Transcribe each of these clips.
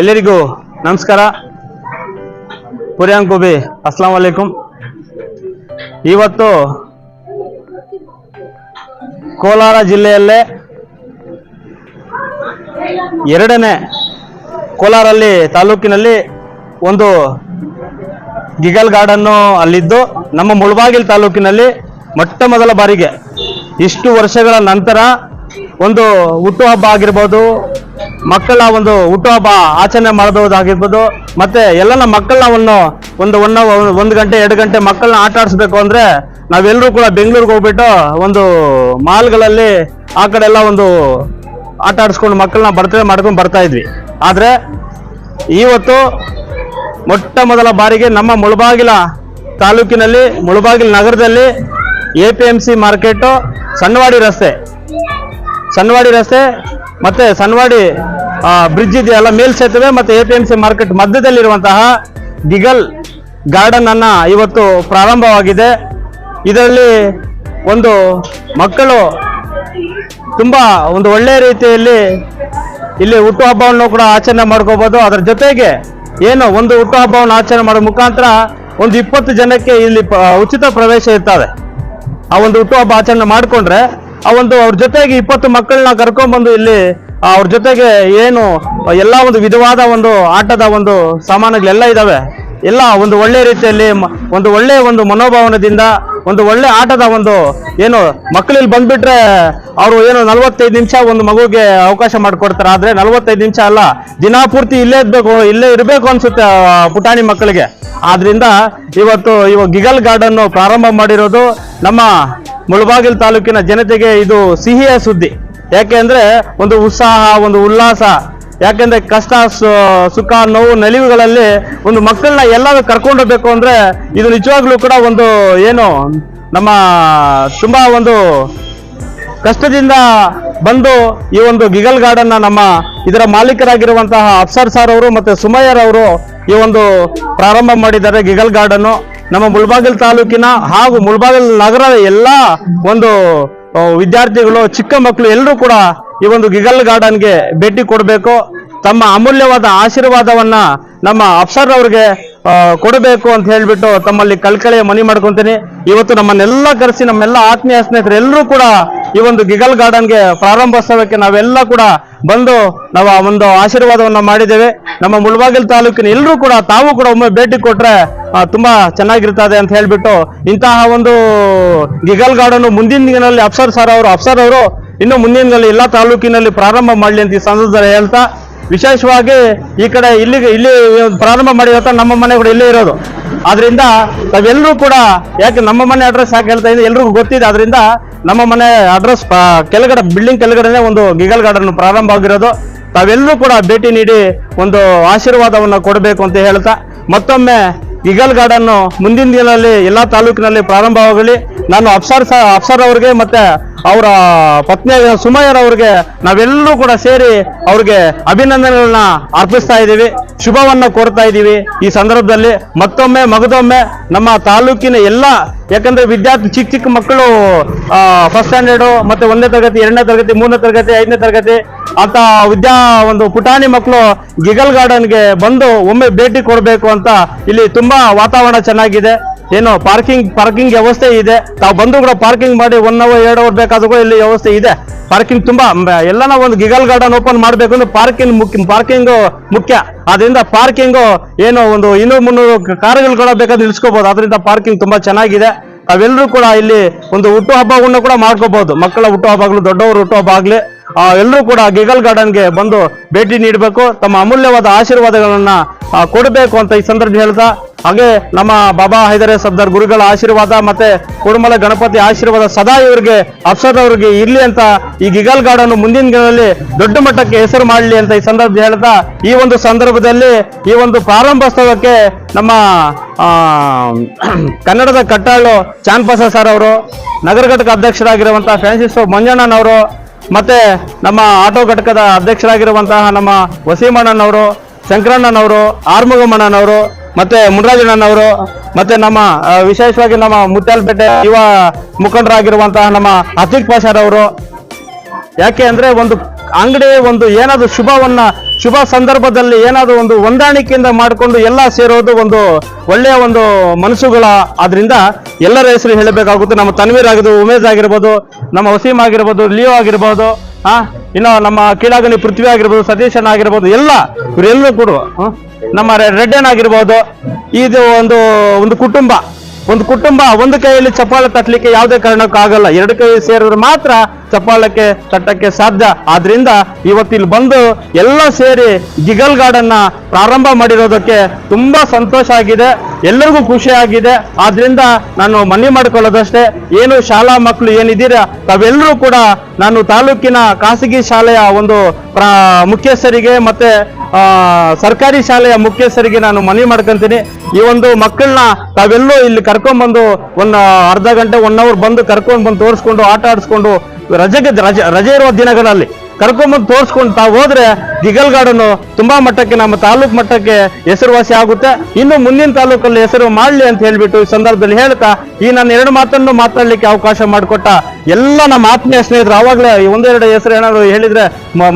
ಎಲ್ಲರಿಗೂ ನಮಸ್ಕಾರ. ಪುರಿಯಾಂಗ್ ಗೋಬಿ ಅಸ್ಲಾಂ ವಲೈಕುಂ ಇವತ್ತು ಕೋಲಾರ ಜಿಲ್ಲೆಯಲ್ಲೇ ಎರಡನೇ ಕೋಲಾರಲ್ಲಿ ತಾಲೂಕಿನಲ್ಲಿ ಒಂದು ಗಿಗಲ್ ಗಾರ್ಡನ್ನು ಅಲ್ಲಿದ್ದು ನಮ್ಮ ಮುಳಬಾಗಿಲು ತಾಲೂಕಿನಲ್ಲಿ ಮೊಟ್ಟ ಮೊದಲ ಬಾರಿಗೆ ಇಷ್ಟು ವರ್ಷಗಳ ನಂತರ ಒಂದು ಹುಟ್ಟುಹಬ್ಬ ಆಗಿರ್ಬೋದು, ಮಕ್ಕಳ ಒಂದು ಹುಟ್ಟುಹಬ್ಬ ಆಚರಣೆ ಮಾಡಬಹುದಾಗಿರ್ಬೋದು, ಮತ್ತೆ ಎಲ್ಲನ ಮಕ್ಕಳನ್ನ ಒಂದು ಒನ್ ಒಂದು ಗಂಟೆ, ಎರಡು ಗಂಟೆ ಮಕ್ಕಳನ್ನ ಆಟ ಆಡಿಸ್ಬೇಕು ಅಂದ್ರೆ ನಾವೆಲ್ಲರೂ ಕೂಡ ಬೆಂಗಳೂರಿಗೆ ಹೋಗ್ಬಿಟ್ಟು ಒಂದು ಮಾಲ್ಗಳಲ್ಲಿ ಆ ಕಡೆ ಎಲ್ಲ ಒಂದು ಆಟ ಆಡಿಸ್ಕೊಂಡು ಮಕ್ಕಳನ್ನ ಬರ್ತಡೆ ಮಾಡ್ಕೊಂಡು ಬರ್ತಾ ಇದ್ವಿ. ಆದ್ರೆ ಇವತ್ತು ಮೊಟ್ಟ ಮೊದಲ ಬಾರಿಗೆ ನಮ್ಮ ಮುಳಬಾಗಿಲ ತಾಲೂಕಿನಲ್ಲಿ, ಮುಳಬಾಗಿಲ ನಗರದಲ್ಲಿ A P M C market Sannavadi ರಸ್ತೆ ಸಣ್ಣವಾಡಿ ರಸ್ತೆ, ಮತ್ತೆ ಸಣ್ಣವಾಡಿ ಬ್ರಿಡ್ಜ್ ಇದೆಯಲ್ಲ, ಮೇಲ್ ಸೇತುವೆ ಮತ್ತೆ A P M C market ಮಧ್ಯದಲ್ಲಿರುವಂತಹ giggle garden ಅನ್ನ ಇವತ್ತು ಪ್ರಾರಂಭವಾಗಿದೆ. ಇದರಲ್ಲಿ ಒಂದು ಮಕ್ಕಳು ತುಂಬಾ ಒಂದು ಒಳ್ಳೆಯ ರೀತಿಯಲ್ಲಿ ಇಲ್ಲಿ ಹುಟ್ಟುಹಬ್ಬವನ್ನು ಕೂಡ ಆಚರಣೆ ಮಾಡ್ಕೋಬೋದು. ಅದರ ಜೊತೆಗೆ ಏನು ಒಂದು ಹುಟ್ಟುಹಬ್ಬವನ್ನು ಆಚರಣೆ ಮಾಡೋ ಮುಖಾಂತರ ಒಂದು ಇಪ್ಪತ್ತು ಜನಕ್ಕೆ ಇಲ್ಲಿ ಉಚಿತ ಪ್ರವೇಶ ಇರ್ತದೆ. ಆ ಒಂದು ಹುಟ್ಟುಹಬ್ಬ ಆಚರಣೆ ಮಾಡಿಕೊಂಡ್ರೆ ಆ ಒಂದು ಅವ್ರ ಜೊತೆಗೆ ಇಪ್ಪತ್ತು ಮಕ್ಕಳನ್ನ ಕರ್ಕೊಂಡ್ಬಂದು ಇಲ್ಲಿ ಅವ್ರ ಜೊತೆಗೆ ಏನು, ಎಲ್ಲ ಒಂದು ವಿಧವಾದ ಒಂದು ಆಟದ ಒಂದು ಸಾಮಾನುಗಳೆಲ್ಲ ಇದಾವೆ. ಎಲ್ಲ ಒಂದು ಒಳ್ಳೆ ರೀತಿಯಲ್ಲಿ ಒಂದು ಒಳ್ಳೆ ಒಂದು ಮನೋಭಾವನದಿಂದ, ಒಂದು ಒಳ್ಳೆ ಆಟದ ಒಂದು ಏನು ಮಕ್ಕಳಲ್ಲಿ ಬಂದ್ಬಿಟ್ರೆ ಅವರು ಏನು ನಲವತ್ತೈದು ನಿಮಿಷ ಒಂದು ಮಗುಗೆ ಅವಕಾಶ ಮಾಡಿಕೊಡ್ತಾರೆ. ಆದ್ರೆ ನಲವತ್ತೈದು ನಿಮಿಷ ಅಲ್ಲ ದಿನಾಪೂರ್ತಿ ಇಲ್ಲೇ ಇದ್ಬೇಕು ಇಲ್ಲೇ ಇರಬೇಕು ಅನ್ಸುತ್ತೆ ಪುಟಾಣಿ ಮಕ್ಕಳಿಗೆ. ಆದ್ರಿಂದ ಇವತ್ತು ಇವಾಗ ಗಿಗಲ್ ಗಾರ್ಡನ್ನು ಪ್ರಾರಂಭ ಮಾಡಿರೋದು ನಮ್ಮ ಮುಳಬಾಗಿಲು ತಾಲೂಕಿನ ಜನತೆಗೆ ಇದು ಸಿಹಿಯ ಸುದ್ದಿ. ಯಾಕೆ ಅಂದ್ರೆ ಒಂದು ಉತ್ಸಾಹ, ಒಂದು ಉಲ್ಲಾಸ, ಯಾಕೆಂದ್ರೆ ಕಷ್ಟ ಸುಖ, ನೋವು, ನಲಿವುಗಳಲ್ಲಿ ಒಂದು ಮಕ್ಕಳನ್ನ ಎಲ್ಲರೂ ಕರ್ಕೊಂಡೋಗ್ಬೇಕು ಅಂದ್ರೆ ಇದು ನಿಜವಾಗ್ಲೂ ಕೂಡ ಒಂದು ಏನು ನಮ್ಮ ತುಂಬಾ ಒಂದು ಕಷ್ಟದಿಂದ ಬಂದು ಈ ಒಂದು ಗಿಗಲ್ ಗಾರ್ಡನ್ ನಮ್ಮ ಇದರ ಮಾಲೀಕರಾಗಿರುವಂತಹ ಅಫ್ಸರ್ ಸರ್ ಅವರು ಮತ್ತೆ ಸುಮಯ್ಯರ್ ಅವರು ಈ ಒಂದು ಪ್ರಾರಂಭ ಮಾಡಿದ್ದಾರೆ ಗಿಗಲ್ ಗಾರ್ಡನ್ ನಮ್ಮ ಮುಳಬಾಗಿಲು ತಾಲೂಕಿನ ಹಾಗೂ ಮುಳಬಾಗಿಲು ನಗರದ ಎಲ್ಲ ಒಂದು ವಿದ್ಯಾರ್ಥಿಗಳು, ಚಿಕ್ಕ ಮಕ್ಕಳು ಎಲ್ಲರೂ ಕೂಡ ಈ ಒಂದು ಗಿಗಲ್ ಗಾರ್ಡನ್ಗೆ ಭೇಟಿ ಕೊಡಬೇಕು. ತಮ್ಮ ಅಮೂಲ್ಯವಾದ ಆಶೀರ್ವಾದವನ್ನ ನಮ್ಮ ಅಫ್ಸರ್ ಅವ್ರಿಗೆ ಕೊಡಬೇಕು ಅಂತ ಹೇಳಿಬಿಟ್ಟು ತಮ್ಮಲ್ಲಿ ಕಳ್ಕಳಿಯ ಮನಿ ಮಾಡ್ಕೊಂತೀನಿ. ಇವತ್ತು ನಮ್ಮನ್ನೆಲ್ಲ ಕರೆಸಿ ನಮ್ಮೆಲ್ಲ ಆತ್ಮೀಯ ಸ್ನೇಹಿತರು ಎಲ್ಲರೂ ಕೂಡ ಈ ಒಂದು ಗಿಗಲ್ ಗಾರ್ಡನ್ಗೆ ಪ್ರಾರಂಭೋತ್ಸವಕ್ಕೆ ನಾವೆಲ್ಲ ಕೂಡ ಬಂದು ನಾವು ಒಂದು ಆಶೀರ್ವಾದವನ್ನ ಮಾಡಿದ್ದೇವೆ. ನಮ್ಮ ಮುಳಬಾಗಿಲು ತಾಲೂಕಿನ ಎಲ್ಲರೂ ಕೂಡ ತಾವು ಕೂಡ ಒಮ್ಮೆ ಭೇಟಿ ಕೊಟ್ರೆ ತುಂಬಾ ಚೆನ್ನಾಗಿರ್ತದೆ ಅಂತ ಹೇಳ್ಬಿಟ್ಟು ಇಂತಹ ಒಂದು ಗಿಗಲ್ ಗಾರ್ಡನ್ ಮುಂದಿನ ದಿನಗಳಲ್ಲಿ ಅಫ್ಸರ್ ಸರ್ ಅವರು, ಅಫ್ಸರ್ ಅವರು ಇನ್ನು ಮುಂದಿನ ಎಲ್ಲ ತಾಲೂಕಿನಲ್ಲಿ ಪ್ರಾರಂಭ ಮಾಡಲಿ ಅಂತ ಈ ಸಂದರ್ಭದಲ್ಲಿ ಹೇಳ್ತಾ, ವಿಶೇಷವಾಗಿ ಈ ಕಡೆ ಇಲ್ಲಿಗೆ, ಇಲ್ಲಿ ಪ್ರಾರಂಭ ಮಾಡಿರೋ ನಮ್ಮ ಮನೆ ಕೂಡ ಇಲ್ಲೇ ಇರೋದು. ಆದ್ರಿಂದ ನಾವೆಲ್ಲರೂ ಕೂಡ, ಯಾಕೆ ನಮ್ಮ ಮನೆ ಅಡ್ರೆಸ್ ಯಾಕೆ ಹೇಳ್ತಾ ಇದ್ದೀನಿ, ಎಲ್ರಿಗೂ ಗೊತ್ತಿದೆ. ಅದರಿಂದ ನಮ್ಮ ಮನೆ ಅಡ್ರೆಸ್ ಕೆಳಗಡೆ ಬಿಲ್ಡಿಂಗ್ ಕೆಳಗಡೆನೆ ಒಂದು ಗಿಗಲ್ ಗಾರ್ಡನ್ ಪ್ರಾರಂಭ ಆಗಿರೋದು. ತಾವೆಲ್ಲರೂ ಕೂಡ ಭೇಟಿ ನೀಡಿ ಒಂದು ಆಶೀರ್ವಾದವನ್ನು ಕೊಡಬೇಕು ಅಂತ ಹೇಳ್ತಾ ಮತ್ತೊಮ್ಮೆ ಗಿಗಲ್ ಗಾರ್ಡನ್ ಮುಂದಿನ ದಿನದಲ್ಲಿ ಎಲ್ಲಾ ತಾಲೂಕಿನಲ್ಲಿ ಪ್ರಾರಂಭವಾಗಲಿ ನಾನು ಅಫ್ಸರ್ ಅಫ್ಸರ್ ಅವರಿಗೆ ಮತ್ತೆ ಅವರ ಪತ್ನಿ ಸುಮಯ್ಯರ್ ಅವರಿಗೆ ನಾವೆಲ್ಲರೂ ಕೂಡ ಸೇರಿ ಅವ್ರಿಗೆ ಅಭಿನಂದನೆಗಳನ್ನ ಅರ್ಪಿಸ್ತಾ ಇದ್ದೀವಿ. ಶುಭವನ್ನ ಕೋರ್ತಾ ಇದ್ದೀವಿ ಈ ಸಂದರ್ಭದಲ್ಲಿ. ಮತ್ತೊಮ್ಮೆ, ಮಗದೊಮ್ಮೆ ನಮ್ಮ ತಾಲೂಕಿನ ಎಲ್ಲ, ಯಾಕಂದ್ರೆ ವಿದ್ಯಾರ್ಥಿ ಚಿಕ್ಕ ಚಿಕ್ಕ ಮಕ್ಕಳು ಫಸ್ಟ್ ಸ್ಟ್ಯಾಂಡರ್ಡು ಮತ್ತೆ ಒಂದನೇ ತರಗತಿ, ಎರಡನೇ ತರಗತಿ, ಮೂರನೇ ತರಗತಿ, ಐದನೇ ತರಗತಿ ಅಂತ ವಿದ್ಯಾ ಒಂದು ಪುಟಾಣಿ ಮಕ್ಕಳು ಗಿಗಲ್ ಗಾರ್ಡನ್ಗೆ ಬಂದು ಒಮ್ಮೆ ಭೇಟಿ ಕೊಡಬೇಕು ಅಂತ ಇಲ್ಲಿ ತುಂಬಾ ವಾತಾವರಣ ಚೆನ್ನಾಗಿದೆ. ಏನು ಪಾರ್ಕಿಂಗ್ ಪಾರ್ಕಿಂಗ್ ವ್ಯವಸ್ಥೆ ಇದೆ. ತಾವು ಬಂದು ಕೂಡ ಪಾರ್ಕಿಂಗ್ ಮಾಡಿ ಒನ್ ಅವರ್ ಎರಡು ಅವರ್ ಬೇಕಾದ್ರೂ ಇಲ್ಲಿ ವ್ಯವಸ್ಥೆ ಇದೆ. ಪಾರ್ಕಿಂಗ್ ತುಂಬಾ ಎಲ್ಲನ ಒಂದು ಗಿಗಲ್ ಗಾರ್ಡನ್ ಓಪನ್ ಮಾಡಬೇಕು ಅಂದ್ರೆ ಪಾರ್ಕಿಂಗ್ ಮುಖ್ಯ ಪಾರ್ಕಿಂಗ್ ಮುಖ್ಯ. ಅದರಿಂದ ಪಾರ್ಕಿಂಗ್ ಏನು ಒಂದು ಇನ್ನೂರು ಮುನ್ನೂರು ಕಾರುಗಳು ಕೂಡ ಬೇಕಾದ್ರೆ ನಿಲ್ಸ್ಕೋಬಹುದು ಅದರಿಂದ ಪಾರ್ಕಿಂಗ್ ತುಂಬಾ ಚೆನ್ನಾಗಿದೆ. ತಾವೆಲ್ಲರೂ ಕೂಡ ಇಲ್ಲಿ ಒಂದು ಹುಟ್ಟುಹಬ್ಬವನ್ನು ಕೂಡ ಮಾಡ್ಕೋಬಹುದು ಮಕ್ಕಳ ಹುಟ್ಟುಹಬ್ಬಗಳು ದೊಡ್ಡವರು ಹುಟ್ಟುಹಬ್ಬ ಆಗ್ಲಿ. ಎಲ್ಲರೂ ಕೂಡ ಗಿಗಲ್ ಗಾರ್ಡನ್ಗೆ ಬಂದು ಭೇಟಿ ನೀಡಬೇಕು. ತಮ್ಮ ಅಮೂಲ್ಯವಾದ ಆಶೀರ್ವಾದಗಳನ್ನ ಕೊಡಬೇಕು ಅಂತ ಈ ಸಂದರ್ಭ ಹೇಳ್ತಾ, ಹಾಗೆ ನಮ್ಮ ಬಾಬಾ ಹೈದರೇ ಸಬ್ದಾರ್ ಗುರುಗಳ ಆಶೀರ್ವಾದ ಮತ್ತೆ ಕುಡುಮಲ ಗಣಪತಿ ಆಶೀರ್ವಾದ ಸದಾ ಇವರಿಗೆ, ಅಫ್ಸರ್ ಅವರಿಗೆ ಇರಲಿ ಅಂತ ಈ ಗಿಗಲ್ ಗಾರ್ಡನ್ ಮುಂದಿನ ದಿನದಲ್ಲಿ ದೊಡ್ಡ ಮಟ್ಟಕ್ಕೆ ಹೆಸರು ಮಾಡಲಿ ಅಂತ ಈ ಸಂದರ್ಭ ಹೇಳ್ತಾ, ಈ ಒಂದು ಸಂದರ್ಭದಲ್ಲಿ, ಈ ಒಂದು ಪ್ರಾರಂಭೋತ್ಸವಕ್ಕೆ ನಮ್ಮ ಕನ್ನಡದ ಕಟ್ಟಾಳು ಚಾನ್ಪಸ ಸರ್ ಅವರು ನಗರ ಘಟಕ ಅಧ್ಯಕ್ಷರಾಗಿರುವಂತಹ ಫ್ರಾನ್ಸಿಸ್ ಮಂಜಣ್ಣನವರು ಮತ್ತೆ ನಮ್ಮ ಆಟೋ ಘಟಕದ ಅಧ್ಯಕ್ಷರಾಗಿರುವಂತಹ ನಮ್ಮ ವಸೀಮಣ್ಣನವರು, ಶಂಕರಣ್ಣನವರು, ಆರ್ಮುಗಮ್ಮಣ್ಣನವರು, ಮತ್ತೆ ಮುನರಾಜಣ್ಣನವರು, ಮತ್ತೆ ನಮ್ಮ ವಿಶೇಷವಾಗಿ ನಮ್ಮ ಮುತ್ಯಾಲಪೇಟೆ ಯುವ ಮುಖಂಡರಾಗಿರುವಂತಹ ನಮ್ಮ ಅತಿಕ್ ಪಾಷಾರವರು ಯಾಕೆ ಅಂದ್ರೆ ಒಂದು ಅಂಗಡಿ ಒಂದು ಏನಾದ್ರು ಶುಭವನ್ನ, ಶುಭ ಸಂದರ್ಭದಲ್ಲಿ ಏನಾದ್ರು ಒಂದು ಹೊಂದಾಣಿಕೆಯಿಂದ ಮಾಡಿಕೊಂಡು ಎಲ್ಲ ಸೇರೋದು ಒಂದು ಒಳ್ಳೆಯ ಒಂದು ಮನಸ್ಸುಗಳ, ಆದ್ರಿಂದ ಎಲ್ಲರ ಹೆಸರು ಹೇಳಬೇಕಾಗುತ್ತೆ. ನಮ್ಮ ತನ್ವೀರ್ ಆಗಿರ್ಬೋದು, ಉಮೇಶ್ ಆಗಿರ್ಬೋದು ನಮ್ಮ ವಸೀಮ್ ಆಗಿರ್ಬೋದು, ಲಿಯೋ ಆಗಿರ್ಬೋದು, ಆ, ಇನ್ನು ನಮ್ಮ ಕೀಳಾಗಣಿ ಪೃಥ್ವಿ ಆಗಿರ್ಬೋದು ಸತೀಶನ್ ಆಗಿರ್ಬೋದು, ಎಲ್ಲ ಇವರೆಲ್ಲರೂ ಕೂಡ ನಮ್ಮ ರೆಡ್ಡನ್ ಆಗಿರ್ಬೋದು, ಇದು ಒಂದು ಒಂದು ಕುಟುಂಬ. ಒಂದು ಕುಟುಂಬ ಒಂದು ಕೈಯಲ್ಲಿ ಚಪ್ಪಾಳೆ ತಟ್ಟಲಿಕ್ಕೆ ಯಾವುದೇ ಕಾರಣಕ್ಕೂ ಆಗಲ್ಲ ಎರಡು ಕೈ ಸೇರಿದ್ರೆ ಮಾತ್ರ ಚಪ್ಪಾಳಕ್ಕೆ ತಟ್ಟಕ್ಕೆ ಸಾಧ್ಯ. ಆದ್ರಿಂದ ಇವತ್ತಿಲ್ಲಿ ಬಂದು ಎಲ್ಲ ಸೇರಿ ಗಿಗಲ್ ಗಾರ್ಡನ್ನ ಪ್ರಾರಂಭ ಮಾಡಿರೋದಕ್ಕೆ ತುಂಬಾ ಸಂತೋಷ ಆಗಿದೆ. ಎಲ್ಲರಿಗೂ ಖುಷಿ ಆಗಿದೆ. ಆದ್ರಿಂದ ನಾನು ಮನವಿ ಮಾಡಿಕೊಳ್ಳೋದಷ್ಟೇ. ಏನು ಶಾಲಾ ಮಕ್ಕಳು ಏನಿದ್ದೀರಾ, ತಾವೆಲ್ಲರೂ ಕೂಡ ನಾನು ತಾಲೂಕಿನ ಖಾಸಗಿ ಶಾಲೆಯ ಒಂದು ಮುಖ್ಯಸ್ಥರಿಗೆ ಮತ್ತೆ ಸರ್ಕಾರಿ ಶಾಲೆಯ ಮುಖ್ಯಸ್ಥರಿಗೆ ನಾನು ಮನವಿ ಮಾಡ್ಕೊಂತೀನಿ. ಈ ಒಂದು ಮಕ್ಕಳನ್ನ ತಾವೆಲ್ಲೂ ಇಲ್ಲಿ ಕರ್ಕೊಂಡ್ಬಂದು ಒಂದು ಅರ್ಧ ಗಂಟೆ ಒನ್ ಅವರ್ ಬಂದು ಕರ್ಕೊಂಡ್ ಬಂದು ತೋರಿಸ್ಕೊಂಡು, ಆಟ ಆಡಿಸ್ಕೊಂಡು, ರಜೆಗೆ, ರಜೆ ರಜೆ ಇರುವ ದಿನಗಳಲ್ಲಿ ಕರ್ಕೊಂಡ್ಬಂದು ತೋರಿಸ್ಕೊಂಡು ತಾವು ಹೋದ್ರೆ ದಿಗಲ್ ಗಾರ್ಡನ್ ತುಂಬಾ ಮಟ್ಟಕ್ಕೆ, ನಮ್ಮ ತಾಲೂಕ್ ಮಟ್ಟಕ್ಕೆ ಹೆಸರುವಾಸಿ ಆಗುತ್ತೆ. ಇನ್ನು ಮುಂದಿನ ತಾಲೂಕಲ್ಲಿ ಹೆಸರು ಮಾಡಲಿ ಅಂತ ಹೇಳ್ಬಿಟ್ಟು ಈ ಸಂದರ್ಭದಲ್ಲಿ ಹೇಳ್ತಾ, ಈ ನನ್ನ ಎರಡು ಮಾತನ್ನು ಮಾತಾಡ್ಲಿಕ್ಕೆ ಅವಕಾಶ ಮಾಡಿಕೊಟ್ಟ ಎಲ್ಲ ನಮ್ಮ ಆತ್ಮೀಯ ಸ್ನೇಹಿತರು, ಆವಾಗಲೇ ಒಂದೆರಡು ಹೆಸರು ಏನಾದ್ರು ಹೇಳಿದ್ರೆ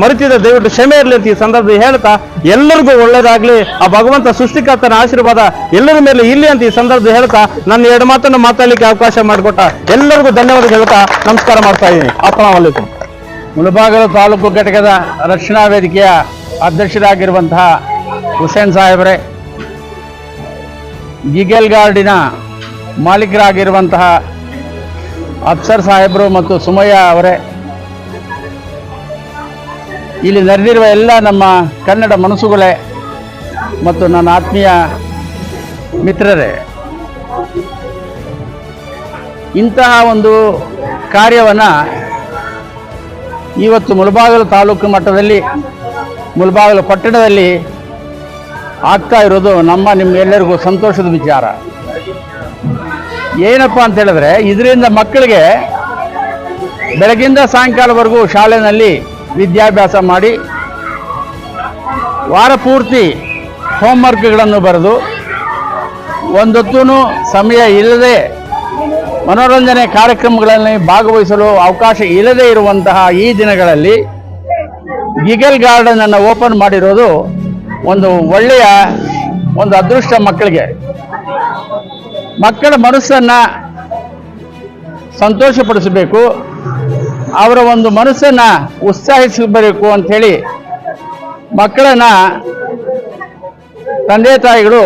ಮರೆತಿದ್ರೆ ದಯವಿಟ್ಟು ಕ್ಷಮೆ ಇರಲಿ ಅಂತ ಈ ಸಂದರ್ಭದಲ್ಲಿ ಹೇಳ್ತಾ, ಎಲ್ಲರಿಗೂ ಒಳ್ಳೇದಾಗ್ಲಿ, ಆ ಭಗವಂತ ಸೃಷ್ಟಿಕರ್ತನ ಆಶೀರ್ವಾದ ಎಲ್ಲರ ಮೇಲೆ ಇಲ್ಲಿ ಅಂತ ಈ ಸಂದರ್ಭದಲ್ಲಿ ಹೇಳ್ತಾ, ನನ್ನ ಎರಡು ಮಾತನ್ನು ಮಾತಾಡ್ಲಿಕ್ಕೆ ಅವಕಾಶ ಮಾಡಿಕೊಟ್ಟ ಎಲ್ಲರಿಗೂ ಧನ್ಯವಾದ ಹೇಳ್ತಾ, ನಮಸ್ಕಾರ ಮಾಡ್ತಾ ಇದ್ದೀನಿ. ಅಸ್ಲಾಂ ಮುಳಬಾಗಲು ತಾಲೂಕು ಘಟಕದ ರಕ್ಷಣಾ ವೇದಿಕೆಯ ಅಧ್ಯಕ್ಷರಾಗಿರುವಂತಹ ಹುಸೇನ್ ಸಾಹೇಬ್ರೆ, ಗಿಗೆಲ್ ಗಾರ್ಡಿನ ಮಾಲೀಕರಾಗಿರುವಂತಹ ಅಫ್ಸರ್ ಸಾಹೇಬರು ಮತ್ತು ಸುಮಯ್ಯ ಅವರೇ, ಇಲ್ಲಿ ನಡೆದಿರುವ ಎಲ್ಲ ನಮ್ಮ ಕನ್ನಡ ಮನಸ್ಸುಗಳೇ ಮತ್ತು ನನ್ನ ಆತ್ಮೀಯ ಮಿತ್ರರೇ, ಇಂತಹ ಒಂದು ಕಾರ್ಯವನ್ನು ಇವತ್ತು ಮುಳಬಾಗಿಲು ತಾಲೂಕು ಮಟ್ಟದಲ್ಲಿ, ಮುಳಬಾಗಿಲು ಪಟ್ಟಣದಲ್ಲಿ ಆಗ್ತಾ ಇರೋದು ನಮ್ಮ ನಿಮ್ಗೆಲ್ಲರಿಗೂ ಸಂತೋಷದ ವಿಚಾರ. ಏನಪ್ಪ ಅಂತ ಹೇಳಿದ್ರೆ, ಇದರಿಂದ ಮಕ್ಕಳಿಗೆ ಬೆಳಗಿಂದ ಸಾಯಂಕಾಲವರೆಗೂ ಶಾಲೆಯಲ್ಲಿ ವಿದ್ಯಾಭ್ಯಾಸ ಮಾಡಿ, ವಾರ ಪೂರ್ತಿ ಹೋಮ್ವರ್ಕ್ಗಳನ್ನು ಬರೆದು ಒಂದೊತ್ತೂ ಸಮಯ ಇಲ್ಲದೆ ಮನೋರಂಜನೆ ಕಾರ್ಯಕ್ರಮಗಳಲ್ಲಿ ಭಾಗವಹಿಸಲು ಅವಕಾಶ ಇಲ್ಲದೆ ಇರುವಂತಹ ಈ ದಿನಗಳಲ್ಲಿ ಗಿಗಲ್ ಗಾರ್ಡನ್ ಅನ್ನು ಓಪನ್ ಮಾಡಿರೋದು ಒಂದು ಒಳ್ಳೆಯ ಒಂದು ಅದೃಷ್ಟ ಮಕ್ಕಳಿಗೆ. ಮಕ್ಕಳ ಮನಸ್ಸನ್ನು ಸಂತೋಷಪಡಿಸಬೇಕು. ಅವರ ಒಂದು ಮನಸ್ಸನ್ನು ಉತ್ಸಾಹಿಸಬೇಕು ಅಂಥೇಳಿ ಮಕ್ಕಳನ್ನ ತಂದೆ ತಾಯಿಗಳು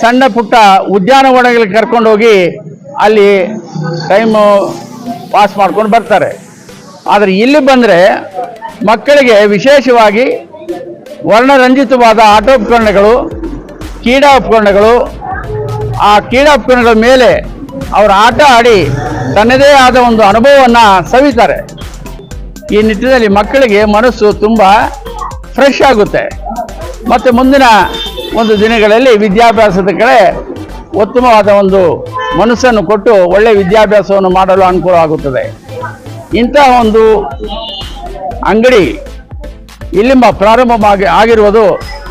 ಸಣ್ಣ ಪುಟ್ಟ ಉದ್ಯಾನವನಗಳಿಗೆ ಕರ್ಕೊಂಡೋಗಿ ಅಲ್ಲಿ ಟೈಮು ಪಾಸ್ ಮಾಡ್ಕೊಂಡು ಬರ್ತಾರೆ. ಆದರೆ ಇಲ್ಲಿ ಬಂದರೆ ಮಕ್ಕಳಿಗೆ ವಿಶೇಷವಾಗಿ ವರ್ಣರಂಜಿತವಾದ ಆಟೋಪಕರಣಗಳು ಕ್ರೀಡಾ ಉಪಕರಣಗಳು, ಆ ಕ್ರೀಡಾ ಉಪಕರಣಗಳ ಮೇಲೆ ಅವರು ಆಟ ಆಡಿ ತನ್ನದೇ ಆದ ಒಂದು ಅನುಭವವನ್ನು ಸವಿತಾರೆ. ಈ ನಿಟ್ಟಿನಲ್ಲಿ ಮಕ್ಕಳಿಗೆ ಮನಸ್ಸು ತುಂಬ ಫ್ರೆಶ್ ಆಗುತ್ತೆ. ಮತ್ತು ಮುಂದಿನ ಒಂದು ದಿನಗಳಲ್ಲಿ ವಿದ್ಯಾಭ್ಯಾಸದ ಕಡೆ ಉತ್ತಮವಾದ ಒಂದು ಮನಸ್ಸನ್ನು ಕೊಟ್ಟು ಒಳ್ಳೆಯ ವಿದ್ಯಾಭ್ಯಾಸವನ್ನು ಮಾಡಲು ಅನುಕೂಲ ಆಗುತ್ತದೆ. ಇಂತಹ ಒಂದು ಅಂಗಡಿ ಇಲ್ಲಿಂದ ಪ್ರಾರಂಭವಾಗಿ ಆಗಿರುವುದು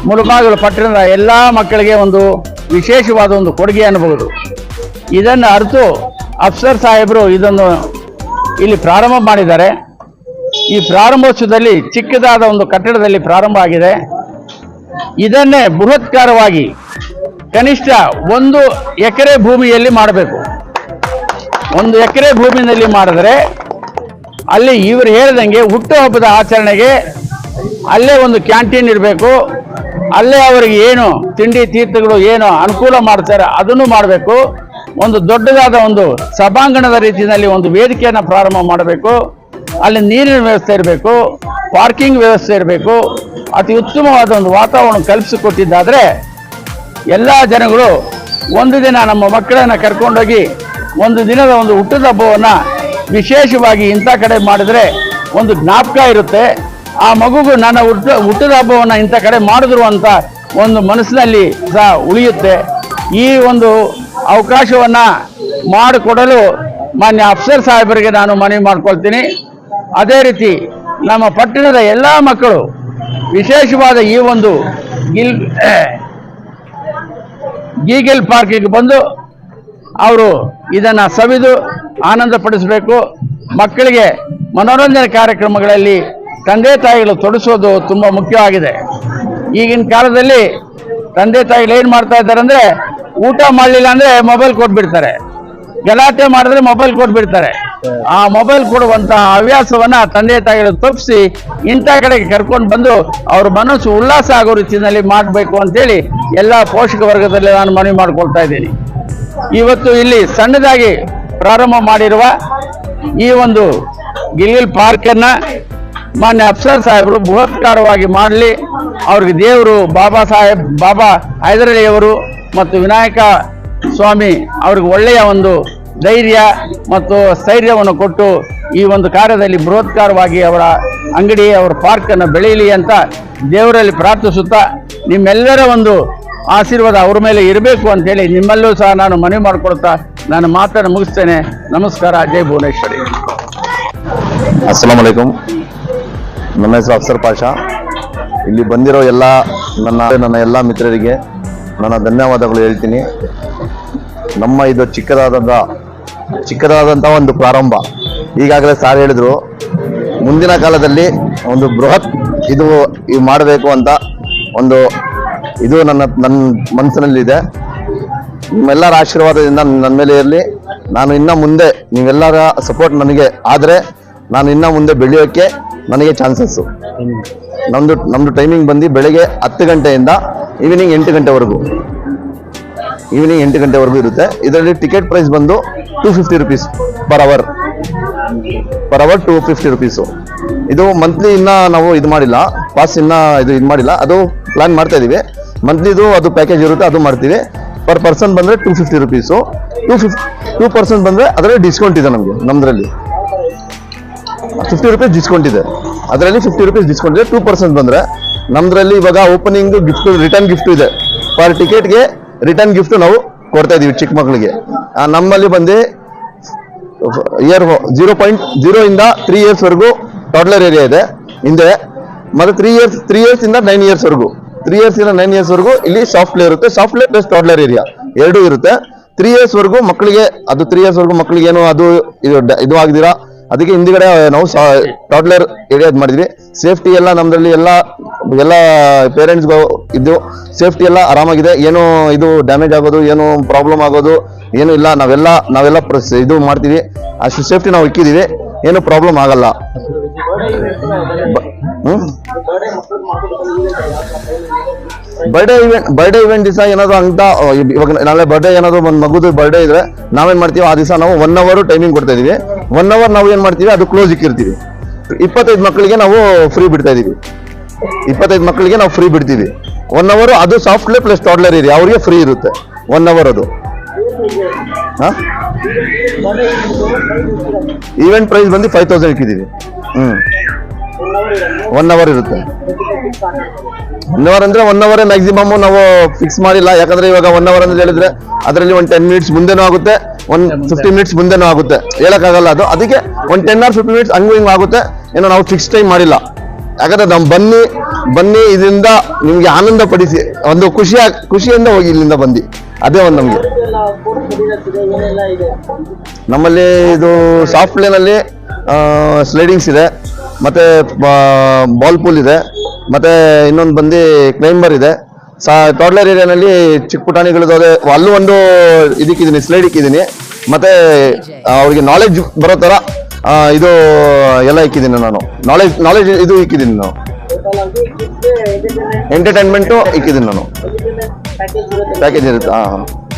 ಮುಳುಬಾಗಿಲು ಪಟ್ಟಣದ ಎಲ್ಲ ಮಕ್ಕಳಿಗೆ ಒಂದು ವಿಶೇಷವಾದ ಒಂದು ಕೊಡುಗೆ ಅನ್ನಬಹುದು. ಇದನ್ನು ಅರಿತು ಅಫ್ಸರ್ ಸಾಹೇಬರು ಇದನ್ನು ಇಲ್ಲಿ ಪ್ರಾರಂಭ ಮಾಡಿದ್ದಾರೆ. ಈ ಪ್ರಾರಂಭೋತ್ಸವದಲ್ಲಿ ಚಿಕ್ಕದಾದ ಒಂದು ಕಟ್ಟಡದಲ್ಲಿ ಪ್ರಾರಂಭ ಆಗಿದೆ. ಇದನ್ನೇ ಬೃಹತ್ಕಾರವಾಗಿ ಕನಿಷ್ಠ ಒಂದು ಎಕರೆ ಭೂಮಿಯಲ್ಲಿ ಮಾಡಬೇಕು. ಒಂದು ಎಕರೆ ಭೂಮಿಯಲ್ಲಿ ಮಾಡಿದ್ರೆ ಅಲ್ಲಿ ಇವರು ಹೇಳ್ದಂಗೆ ಹುಟ್ಟುಹಬ್ಬದ ಆಚರಣೆಗೆ ಅಲ್ಲೇ ಒಂದು ಕ್ಯಾಂಟೀನ್ ಇರಬೇಕು. ಅಲ್ಲೇ ಅವರಿಗೆ ಏನು ತಿಂಡಿ ತೀರ್ಥಗಳು ಏನು ಅನುಕೂಲ ಮಾಡ್ತಾರೆ ಅದನ್ನು ಮಾಡಬೇಕು. ಒಂದು ದೊಡ್ಡದಾದ ಒಂದು ಸಭಾಂಗಣದ ರೀತಿಯಲ್ಲಿ ಒಂದು ವೇದಿಕೆಯನ್ನು ಪ್ರಾರಂಭ ಮಾಡಬೇಕು. ಅಲ್ಲಿ ನೀರಿನ ವ್ಯವಸ್ಥೆ ಇರಬೇಕು, ಪಾರ್ಕಿಂಗ್ ವ್ಯವಸ್ಥೆ ಇರಬೇಕು. ಅತಿ ಉತ್ತಮವಾದ ಒಂದು ವಾತಾವರಣ ಕಲ್ಪಿಸಿಕೊಟ್ಟಿದ್ದಾದರೆ ಎಲ್ಲ ಜನಗಳು ಒಂದು ದಿನ ನಮ್ಮ ಮಕ್ಕಳನ್ನು ಕರ್ಕೊಂಡೋಗಿ ಒಂದು ದಿನದ ಒಂದು ಹುಟ್ಟದ ಹಬ್ಬವನ್ನು ವಿಶೇಷವಾಗಿ ಇಂಥ ಕಡೆ ಮಾಡಿದ್ರೆ ಒಂದು ಜ್ಞಾಪಕ ಇರುತ್ತೆ. ಆ ಮಗುಗೂ ನನ್ನ ಹುಟ್ಟ ಹುಟ್ಟದ ಹಬ್ಬವನ್ನು ಇಂಥ ಕಡೆ ಮಾಡಿದ್ರು ಅಂತ ಒಂದು ಮನಸ್ಸಿನಲ್ಲಿ ಸಹ ಉಳಿಯುತ್ತೆ. ಈ ಒಂದು ಅವಕಾಶವನ್ನು ಮಾಡಿಕೊಡಲು ಮಾನ್ಯ ಅಫ್ಸರ್ ಸಾಹೇಬರಿಗೆ ನಾನು ಮನವಿ ಮಾಡ್ಕೊಳ್ತೀನಿ. ಅದೇ ರೀತಿ ನಮ್ಮ ಪಟ್ಟಣದ ಎಲ್ಲ ಮಕ್ಕಳು ವಿಶೇಷವಾದ ಈ ಒಂದು ಗಿಲ್ ಗೀಗೆಲ್ ಪಾರ್ಕಿಗೆ ಬಂದು ಅವರು ಇದನ್ನು ಸವಿದು ಆನಂದ ಪಡಿಸಬೇಕು ಮಕ್ಕಳಿಗೆ ಮನೋರಂಜನೆ ಕಾರ್ಯಕ್ರಮಗಳಲ್ಲಿ ತಂದೆ ತಾಯಿಗಳು ತೊಡಸೋದು ತುಂಬ ಮುಖ್ಯವಾಗಿದೆ. ಈಗಿನ ಕಾಲದಲ್ಲಿ ತಂದೆ ತಾಯಿಗಳು ಏನು ಮಾಡ್ತಾ ಇದ್ದಾರೆ ಅಂದರೆ ಊಟ ಮಾಡಲಿಲ್ಲ ಅಂದರೆ ಮೊಬೈಲ್ ಕೊಟ್ಬಿಡ್ತಾರೆ. ಗಲಾಟೆ ಮಾಡಿದ್ರೆ ಮೊಬೈಲ್ ಕೊಟ್ಬಿಡ್ತಾರೆ. ಆ ಮೊಬೈಲ್ ಕೊಡುವಂತಹ ಹವ್ಯಾಸವನ್ನ ತಂದೆ ತಾಯಿಗಳು ತಪ್ಪಿಸಿ ಇಂಥ ಕಡೆಗೆ ಕರ್ಕೊಂಡು ಬಂದು ಅವ್ರ ಮನಸ್ಸು ಉಲ್ಲಾಸ ಆಗೋ ರೀತಿಯಲ್ಲಿ ಮಾಡಬೇಕು ಅಂತೇಳಿ ಎಲ್ಲ ಪೋಷಕ ವರ್ಗದಲ್ಲಿ ನಾನು ಮನವಿ ಮಾಡಿಕೊಳ್ತಾ ಇದ್ದೀನಿ. ಇವತ್ತು ಇಲ್ಲಿ ಸಣ್ಣದಾಗಿ ಪ್ರಾರಂಭ ಮಾಡಿರುವ ಈ ಒಂದು ಗಿಲ್ಗಿಲ್ ಪಾರ್ಕನ್ನ ಮಾನ್ಯ ಅಫ್ಸರ್ ಸಾಹೇಬರು ಬೃಹತ್ಕಾರವಾಗಿ ಮಾಡಲಿ. ಅವ್ರಿಗೆ ದೇವರು ಬಾಬಾ ಸಾಹೇಬ್, ಬಾಬಾ ಹೈದರಲಿಯವರು ಮತ್ತು ವಿನಾಯಕ ಸ್ವಾಮಿ ಅವ್ರಿಗೆ ಒಳ್ಳೆಯ ಒಂದು ಧೈರ್ಯ ಮತ್ತು ಸ್ಥೈರ್ಯವನ್ನು ಕೊಟ್ಟು ಈ ಒಂದು ಕಾರ್ಯದಲ್ಲಿ ಬೃಹತ್ಕಾರವಾಗಿ ಅವರ ಅಂಗಡಿ, ಅವರ ಪಾರ್ಕನ್ನು ಬೆಳೆಯಲಿ ಅಂತ ದೇವರಲ್ಲಿ ಪ್ರಾರ್ಥಿಸುತ್ತಾ ನಿಮ್ಮೆಲ್ಲರ ಒಂದು ಆಶೀರ್ವಾದ ಅವ್ರ ಮೇಲೆ ಇರಬೇಕು ಅಂತೇಳಿ ನಿಮ್ಮಲ್ಲೂ ಸಹ ನಾನು ಮನವಿ ಮಾಡಿಕೊಡ್ತಾ ನಾನು ಮಾತನ್ನು ಮುಗಿಸ್ತೇನೆ. ನಮಸ್ಕಾರ. ಜೈ ಭುವನೇಶ್ವರಿ. ಅಸ್ಸಲಾಂ ವಲೈಕುಮ್ ನನ್ನ ಹೆಸರು ಅಫ್ಸರ್ ಪಾಷಾ. ಇಲ್ಲಿ ಬಂದಿರೋ ಎಲ್ಲ ನನ್ನ ನನ್ನ ಎಲ್ಲ ಮಿತ್ರರಿಗೆ ನನ್ನ ಧನ್ಯವಾದಗಳು ಹೇಳ್ತೀನಿ. ನಮ್ಮ ಇದು ಚಿಕ್ಕದಾದಂಥ ಚಿಕ್ಕದಾದಂಥ ಒಂದು ಪ್ರಾರಂಭ. ಈಗಾಗಲೇ ಸಾರ್ ಹೇಳಿದರು ಮುಂದಿನ ಕಾಲದಲ್ಲಿ ಒಂದು ಬೃಹತ್ ಇದು ಇದು ಮಾಡಬೇಕು ಅಂತ ಒಂದು ಇದು ನನ್ನ ನನ್ನ ಮನಸ್ಸಿನಲ್ಲಿದೆ. ನಿಮ್ಮೆಲ್ಲರ ಆಶೀರ್ವಾದದಿಂದ ನನ್ನ ಮೇಲೆ ಇರಲಿ. ನಾನು ಇನ್ನು ಮುಂದೆ ನೀವೆಲ್ಲರ ಸಪೋರ್ಟ್ ನನಗೆ. ಆದರೆ ನಾನು ಇನ್ನು ಮುಂದೆ ಬೆಳೆಯೋಕ್ಕೆ ನನಗೆ ಚಾನ್ಸಸ್ಸು ನಮ್ಮದು ನಮ್ಮದು ಟೈಮಿಂಗ್ ಬಂದು ಬೆಳಗ್ಗೆ ಹತ್ತು ಗಂಟೆಯಿಂದ ಈವ್ನಿಂಗ್ ಎಂಟು ಗಂಟೆವರೆಗೂ. ಈವ್ನಿಂಗ್ ಎಂಟು ಗಂಟೆವರೆಗೂ ಇರುತ್ತೆ. ಇದರಲ್ಲಿ ಟಿಕೆಟ್ ಪ್ರೈಸ್ ಬಂದು two fifty rupees per hour per hour two fifty rupees ಇದು ಮಂತ್ಲಿ ಇನ್ನ ನಾವು ಇದು ಮಾಡಿಲ್ಲ. ಪಾಸ್ ಇನ್ನ ಇದು ಇದು ಮಾಡಿಲ್ಲ. ಅದು ಪ್ಲಾನ್ ಮಾಡ್ತಾ ಇದೀವಿ. ಮಂತ್ಲಿದು ಅದು ಪ್ಯಾಕೇಜ್ ಇರುತ್ತೆ, ಅದು ಮಾಡ್ತೀವಿ. ಪರ್ ಪರ್ಸನ್ ಬಂದರೆ two fifty rupees two fifty two person ಬಂದರೆ ಅದರಲ್ಲಿ ಡಿಸ್ಕೌಂಟ್ ಇದೆ ನಮಗೆ ನಮ್ಮದ್ರಲ್ಲಿ ಫಿಫ್ಟಿ ರುಪೀಸ್ ಡಿಸ್ಕೌಂಟ್ ಇದೆ. ಅದರಲ್ಲಿ ಫಿಫ್ಟಿ ರುಪೀಸ್ ಡಿಸ್ಕೌಂಟ್ ಇದೆ. ಟೂ ಪರ್ಸೆಂಟ್ ಬಂದರೆ ನಮ್ಮದ್ರಲ್ಲಿ ಇವಾಗ ಓಪನಿಂಗ್ ಗಿಫ್ಟ್ ರಿಟರ್ನ್ ಗಿಫ್ಟ್ ಇದೆ. ಪರ್ ಟಿಕೆಟ್ಗೆ ರಿಟರ್ನ್ ಗಿಫ್ಟ್ ನಾವು ಕೊಡ್ತಾ ಇದೀವಿ ಚಿಕ್ಕ ಮಕ್ಕಳಿಗೆ. ನಮ್ಮಲ್ಲಿ ಬಂದು ಇಯರ್ ಜೀರೋ ಪಾಯಿಂಟ್ ಜೀರೋ ಇಂದ ತ್ರೀ ಇಯರ್ಸ್ ವರೆಗೂ ಟಾಡ್ಲರ್ ಏರಿಯಾ ಇದೆ ಹಿಂದೆ. ಮತ್ತೆ ತ್ರೀ ಇಯರ್ಸ್ ತ್ರೀ ಇಯರ್ಸ್ ಇಂದ ನೈನ್ ಇಯರ್ಸ್ ವರೆಗೂ. ತ್ರೀ ಇಯರ್ಸ್ ಇಂದ ನೈನ್ ಇಯರ್ಸ್ ವರೆಗೂ ಇಲ್ಲಿ ಸಾಫ್ಟ್ ಪ್ಲೇ ಇರುತ್ತೆ. Soft play plus toddler area ಎರಡೂ ಇರುತ್ತೆ. ತ್ರೀ ಇಯರ್ಸ್ ವರೆಗೂ ಮಕ್ಕಳಿಗೆ, ಅದು ತ್ರೀ ಇಯರ್ಸ್ ವರೆಗೂ ಮಕ್ಕಳಿಗೆ ಏನು ಅದು ಇದು ಇದು ಆಗದಿರಾ? ಅದಕ್ಕೆ ಹಿಂದ್ಗಡೆ ನಾವು ಟಾಡ್ಲರ್ ಏರಿಯಾ ಮಾಡಿದ್ವಿ. ಸೇಫ್ಟಿ ಎಲ್ಲ ನಮ್ದ್ರಲ್ಲಿ ಎಲ್ಲ ಎಲ್ಲ ಪೇರೆಂಟ್ಸ್ ಇದು ಸೇಫ್ಟಿ ಎಲ್ಲ ಆರಾಮಾಗಿದೆ. ಏನು ಇದು ಡ್ಯಾಮೇಜ್ ಆಗೋದು, ಏನು ಪ್ರಾಬ್ಲಮ್ ಆಗೋದು, ಏನು ಇಲ್ಲ. ನಾವೆಲ್ಲ ನಾವೆಲ್ಲ ಇದು ಮಾಡ್ತೀವಿ. ಅಷ್ಟು ಸೇಫ್ಟಿ ನಾವು ಇಕ್ಕಿದೀವಿ ಏನು ಪ್ರಾಬ್ಲಮ್ ಆಗಲ್ಲ. ಬರ್ಡೇ ಇವೆಂಟ್ ಬರ್ಡೇ ಇವೆಂಟ್ ದಿವಸ ಏನಾದ್ರು ಅಂತ ಇವಾಗ ನಾಳೆ ಬರ್ಡೇ ಏನಾದ್ರು ಒಂದು ಮಗುದು ಬರ್ಡೇ ಇದ್ರೆ ನಾವೇನ್ ಮಾಡ್ತೀವಿ? ಆ ದಿವಸ ನಾವು ಒನ್ ಅವರ್ ಟೈಮಿಂಗ್ ಕೊಡ್ತಾ ಇದೀವಿ ಒನ್ ಅವರ್ ನಾವು ಏನ್ ಮಾಡ್ತೀವಿ? ಅದು ಕ್ಲೋಸ್ ಇಕ್ಕಿರ್ತೀವಿ. ಇಪ್ಪತ್ತೈದು ಮಕ್ಕಳಿಗೆ ನಾವು ಫ್ರೀ ಬಿಡ್ತಾ ಇದೀವಿ. ಇಪ್ಪತ್ತೈದು ಮಕ್ಕಳಿಗೆ ನಾವು ಫ್ರೀ ಬಿಡ್ತೀವಿ. ಒನ್ ಅವರ್ ಅದು ಸಾಫ್ಟ್ವೇರ್ ಪ್ಲಸ್ ಟಾಡ್ಲರ್ ಇರಿ. ಅವರಿಗೆ ಫ್ರೀ ಇರುತ್ತೆ. ಒನ್ ಅವರ್ ಅದು. ಈವೆಂಟ್ ಪ್ರೈಸ್ ಬಂದು ಫೈವ್ ತೌಸಂಡ್ ಇಕ್ಕಿದ್ದೀವಿ ಹ್ಞೂ ಒನ್ ಅವರ್ ಇರುತ್ತೆ. ಒನ್ ಅವರ್ ಅಂದ್ರೆ ಒನ್ ಅವರೇ ಮ್ಯಾಕ್ಸಿಮಮ್ ನಾವು ಫಿಕ್ಸ್ ಮಾಡಿಲ್ಲ. ಯಾಕಂದ್ರೆ ಇವಾಗ ಒನ್ ಅವರ್ ಅಂತ ಹೇಳಿದ್ರೆ ಅದರಲ್ಲಿ ಒಂದು ಟೆನ್ ಮಿನಿಟ್ಸ್ ಮುಂದೆನೂ ಆಗುತ್ತೆ. ಒನ್ ಫಿಫ್ಟಿ ಮಿನಿಟ್ಸ್ ಮುಂದೆನೂ ಆಗುತ್ತೆ. ಹೇಳಕ್ಕಾಗಲ್ಲ ಅದು. ಅದಕ್ಕೆ ಒಂದು ಟೆನ್ ಆರ್ ಫಿಫ್ಟಿ ಮಿನಿಟ್ಸ್ ಹಂಗು ಹಿಂಗ್ ಆಗುತ್ತೆ. ಏನೋ ನಾವು ಫಿಕ್ಸ್ ಟೈಮ್ ಮಾಡಿಲ್ಲ. ಯಾಕಂದ್ರೆ ನಾವು ಬನ್ನಿ ಬನ್ನಿ ಇದರಿಂದ ನಿಮ್ಗೆ ಆನಂದ ಪಡಿಸಿ. ಒಂದು ಖುಷಿ ಖುಷಿಯಿಂದ ಹೋಗಿ ಇಲ್ಲಿಂದ ಬಂದಿ. ಅದೇ ಒಂದು ನಮಗೆ. ನಮ್ಮಲ್ಲಿ ಇದು ಸಾಫ್ಟ್ ಪ್ಲೇನಲ್ಲಿ ಸ್ಲೈಡಿಂಗ್ಸ್ ಇದೆ. ಮತ್ತೆ ಬಾಲ್ ಪೂಲ್ ಇದೆ. ಮತ್ತೆ ಇನ್ನೊಂದು ಬಂದು ಕ್ಲೈಂಬರ್ ಇದೆ. ಟಾಡ್ಲರ್ ಏರಿಯಾನಲ್ಲಿ ಚಿಕ್ಕ ಪುಟಾಣಿಗಳದ್ದು ಅದೇ ಅಲ್ಲೂ ಒಂದು ಇದಕ್ಕಿದ್ದೀನಿ ಸ್ಲೈಡ್ ಇಕ್ಕಿದ್ದೀನಿ. ಮತ್ತೆ ಅವ್ರಿಗೆ ನಾಲೆಜ್ ಬರೋ ಥರ ಇದು, ಎಲ್ಲ ಇಕ್ಕಿದ್ದೀನಿ ನಾನು. ನಾಲೆಜ್ ನಾಲೆಜ್ ಇದು ಇಕ್ಕಿದ್ದೀನಿ ನಾನು. ಎಂಟರ್ಟೈನ್ಮೆಂಟು ಇಕ್ಕಿದ್ದೀನಿ ನಾನು. ಪ್ಯಾಕೇಜ್ ಇರುತ್ತೆ ಹಾಂ. ಹ್ಞೂ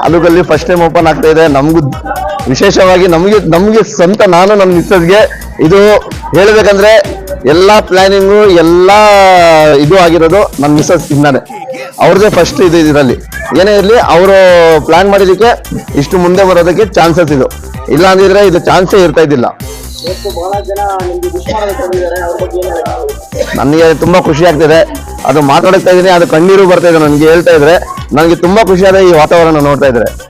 ತಾಲೂಕಲ್ಲಿ ಫಸ್ಟ್ ಟೈಮ್ ಓಪನ್ ಆಗ್ತಾ ಇದೆ. ನಮಗೂ ವಿಶೇಷವಾಗಿ ನಮಗೆ ನಮಗೆ ಸ್ವಂತ ನಾನು ನನ್ನ ಮಿಸ್ಸಸ್ಗೆ ಇದು ಹೇಳಬೇಕಂದ್ರೆ ಎಲ್ಲಾ ಪ್ಲಾನಿಂಗು ಎಲ್ಲಾ ಇದು ಆಗಿರೋದು ನನ್ನ ಮಿಸ್ಸಸ್ ಇಂದಾನೆ. ಅವ್ರದ್ದೇ ಫಸ್ಟ್ ಇದು ಇದರಲ್ಲಿ. ಏನೇ ಇರಲಿ, ಅವರು ಪ್ಲಾನ್ ಮಾಡಿದಕ್ಕೆ ಇಷ್ಟು ಮುಂದೆ ಬರೋದಕ್ಕೆ ಚಾನ್ಸಸ್ ಇದು. ಇಲ್ಲ ಅಂದಿದ್ರೆ ಇದು ಚಾನ್ಸೇ ಇರ್ತಾ ಇದ್ದಿಲ್ಲ. ನನಗೆ ತುಂಬಾ ಖುಷಿ ಆಗ್ತಿದೆ. ಅದು ಮಾತಾಡ್ತಾ ಇದ್ದೀನಿ, ಅದು ಕಣ್ಣೀರು ಬರ್ತಾ ಇದೆ ನನಗೆ ಹೇಳ್ತಾ ಇದ್ರೆ. ನನಗೆ ತುಂಬಾ ಖುಷಿಯಾದ ಈ ವಾತಾವರಣ ನೋಡ್ತಾ ಇದ್ರೆ.